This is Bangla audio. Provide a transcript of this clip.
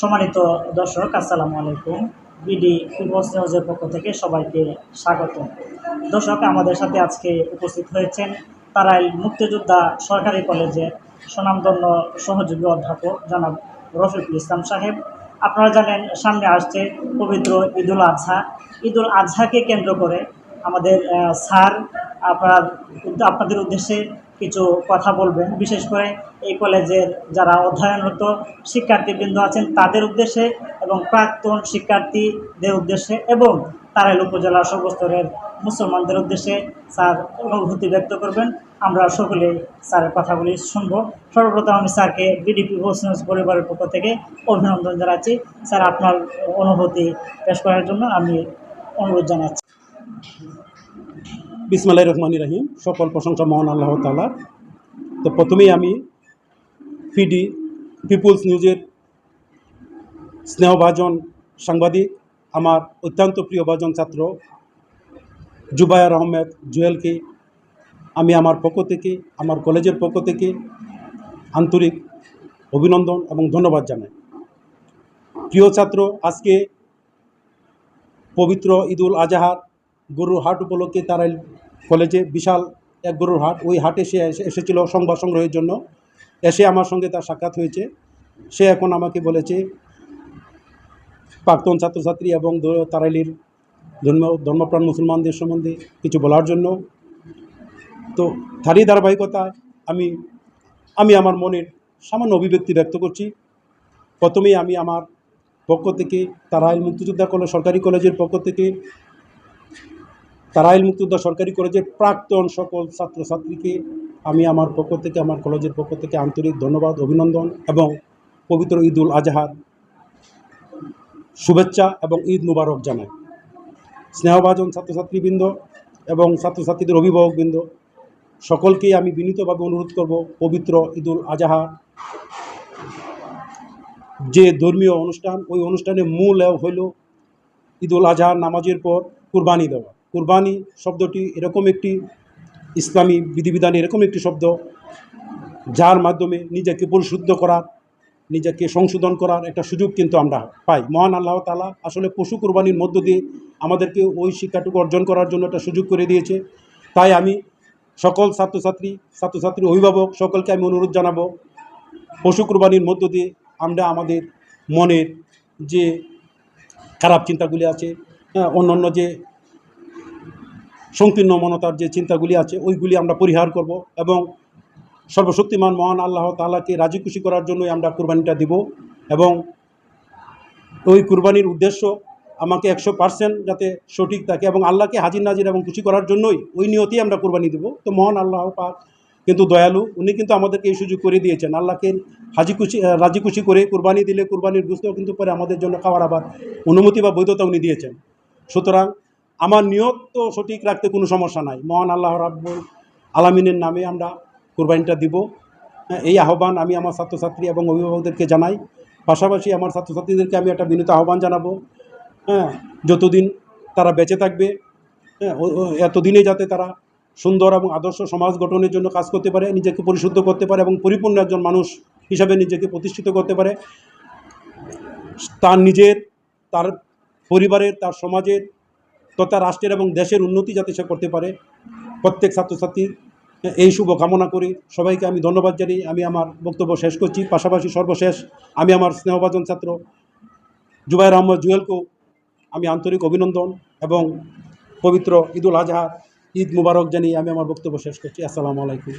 সম্মানিত দর্শক, আসসালামু আলাইকুম। বিডি পিপলস নিউজের পক্ষ থেকে সবাইকে স্বাগত। দর্শক, আমাদের সাথে আজকে উপস্থিত হয়েছেন তারাইল মুক্তিযোদ্ধা সরকারি কলেজের সুনামধন্য সহযোগী অধ্যাপক জনাব রফিকুল ইসলাম সাহেব। আপনারা জানেন, সামনে আসছে পবিত্র ঈদুল আজহা। ঈদুল আজহাকে কেন্দ্র করে আমাদের স্যার, আপনার, আপনাদের উদ্দেশ্যে কিছু কথা বলবেন। বিশেষ করে এই কলেজের যারা অধ্যয়নরত শিক্ষার্থীবৃন্দ আছেন, তাদের উদ্দেশ্যে এবং প্রাক্তন শিক্ষার্থীদের উদ্দেশ্যে এবং তারাইল উপজেলার সর্বস্তরের মুসলমানদের উদ্দেশ্যে স্যার অনুভূতি ব্যক্ত করবেন। আমরা সকলে স্যারের কথাগুলি শুনব। সর্বপ্রথম আমি স্যারকে বিডিপি হোসেন্স পরিবারের পক্ষ থেকে অভিনন্দন জানাচ্ছি। স্যার, আপনার অনুভূতি পেশ করার জন্য আমি অনুরোধ জানাচ্ছি। বিসমাল্লাহ রহমান রাহিম। সকল প্রশংসা মহান আল্লাহ তালা তো প্রথমেই আমি পিডি পিপুলস নিউজের স্নেহভাজন সাংবাদিক, আমার অত্যন্ত প্রিয় ভাজন ছাত্র জুবায়ার আহমেদ জুয়েলকে, আমি আমার পক্ষ থেকে, আমার কলেজের পক্ষ থেকে আন্তরিক অভিনন্দন এবং ধন্যবাদ জানাই। প্রিয় ছাত্র, আজকে পবিত্র ঈদুল আজহার গরুর হাট উপলক্ষে তারাইল কলেজে বিশাল এক গরুর হাট। ওই হাটে সে এসে- এসেছিল সংবাদ সংগ্রহের জন্য। এসে আমার সঙ্গে তার সাক্ষাৎ হয়েছে। সে এখন আমাকে বলেছে, প্রাক্তন ছাত্রছাত্রী এবং তারাইলির ধর্ম, ধর্মপ্রাণ মুসলমানদের সম্বন্ধে কিছু বলার জন্য। তো তারই ধারাবাহিকতায় আমি আমি আমার মনের সামান্য অভিব্যক্তি ব্যক্ত করছি। প্রথমেই আমি আমার পক্ষ থেকে তারাইল মুক্তিযোদ্ধা কলেজ সরকারি কলেজের পক্ষ থেকে তারাইল মুক্তিযোদ্ধা সরকারি কলেজের প্রাক্তন সকল ছাত্রছাত্রীকে আমি আমার পক্ষ থেকে, আমার কলেজের পক্ষ থেকে আন্তরিক ধন্যবাদ, অভিনন্দন এবং পবিত্র ঈদুল আজহার শুভেচ্ছা এবং ঈদ মুবারক জানাই। স্নেহভাজন ছাত্রছাত্রীবৃন্দ এবং ছাত্রছাত্রীদের অভিভাবকবৃন্দ, সকলকেই আমি বিনীতভাবে অনুরোধ করব পবিত্র ঈদুল আজহা যে ধর্মীয় অনুষ্ঠান, ওই অনুষ্ঠানের মূল হইল ঈদুল আজহার নামাজের পর কুরবানি দেওয়া। কুরবানি শব্দটি এরকম একটি ইসলামী বিধিবিধান এরকম একটি শব্দ, যার মাধ্যমে নিজেকে পরিশুদ্ধ করার, নিজেকে সংশোধন করার একটা সুযোগ কিন্তু আমরা পাই। মহান আল্লাহ তালা আসলে পশু কুরবানির মধ্য দিয়ে আমাদেরকে ওই শিক্ষাটুকু অর্জন করার জন্য একটা সুযোগ করে দিয়েছে। তাই আমি সকল ছাত্রছাত্রী ছাত্রছাত্রী অভিভাবক সকলকে আমি অনুরোধ জানাব, পশু কুরবানির মধ্য দিয়ে আমরা আমাদের মনের যে খারাপ চিন্তাগুলি আছে হ্যাঁ অন্যান্য যে সংকীর্ণ মনতার যে চিন্তাগুলি আছে, ওইগুলি আমরা পরিহার করব এবং সর্বশক্তিমান মহান আল্লাহ তাআলাকে রাজি খুশি করার জন্যই আমরা কুরবানিটা দিব এবং ওই কুরবানির উদ্দেশ্য আমাকে একশো পার্সেন্ট যাতে সঠিক থাকে এবং আল্লাহকে হাজির নাজির এবং খুশি করার জন্যই ওই নিয়তেই আমরা কুরবানি দেবো। তো মহান আল্লাহ পাক কিন্তু দয়ালু, উনি কিন্তু আমাদেরকে এই সুযোগ করে দিয়েছেন। আল্লাহকে হাজি খুশি রাজি খুশি করে কুরবানি দিলে কুরবানির বুঝতেও কিন্তু পরে আমাদের জন্য খাওয়ার আবার অনুমতি বা বৈধতা উনি দিয়েছেন। সুতরাং আমার নিয়ত তো সঠিক রাখতে কোনো সমস্যা নাই। মহান আল্লাহ রাব্বুল আলামিনের নামে আমরা কুরবানিটা দিব। হ্যাঁ, এই আহ্বান আমি আমার ছাত্রছাত্রী এবং অভিভাবকদেরকে জানাই। পাশাপাশি আমার ছাত্রছাত্রীদেরকে আমি একটা বিনীত আহ্বান জানাব। হ্যাঁ যতদিন তারা বেঁচে থাকবে হ্যাঁ এতদিনে যাতে তারা সুন্দর এবং আদর্শ সমাজ গঠনের জন্য কাজ করতে পারে নিজেকে পরিশুদ্ধ করতে পারে এবং পরিপূর্ণ একজন মানুষ হিসাবে নিজেকে প্রতিষ্ঠিত করতে পারে। তার নিজের তার পরিবারের তার সমাজের তথা রাষ্ট্রের এবং দেশের উন্নতি যাতে সে করতে পারে, প্রত্যেক ছাত্রছাত্রীর এই শুভ কামনা করি। সবাইকে আমি ধন্যবাদ জানিয়ে আমি আমার বক্তব্য শেষ করছি। পাশাপাশি সর্বশেষ আমি আমার স্নেহভাজন ছাত্র জুবাইর আহমদ জুয়েলকেও আমি আন্তরিক অভিনন্দন এবং পবিত্র ঈদুল আজহা ঈদ মুবারক জানিয়ে আমি আমার বক্তব্য শেষ করছি। আসসালামু আলাইকুম।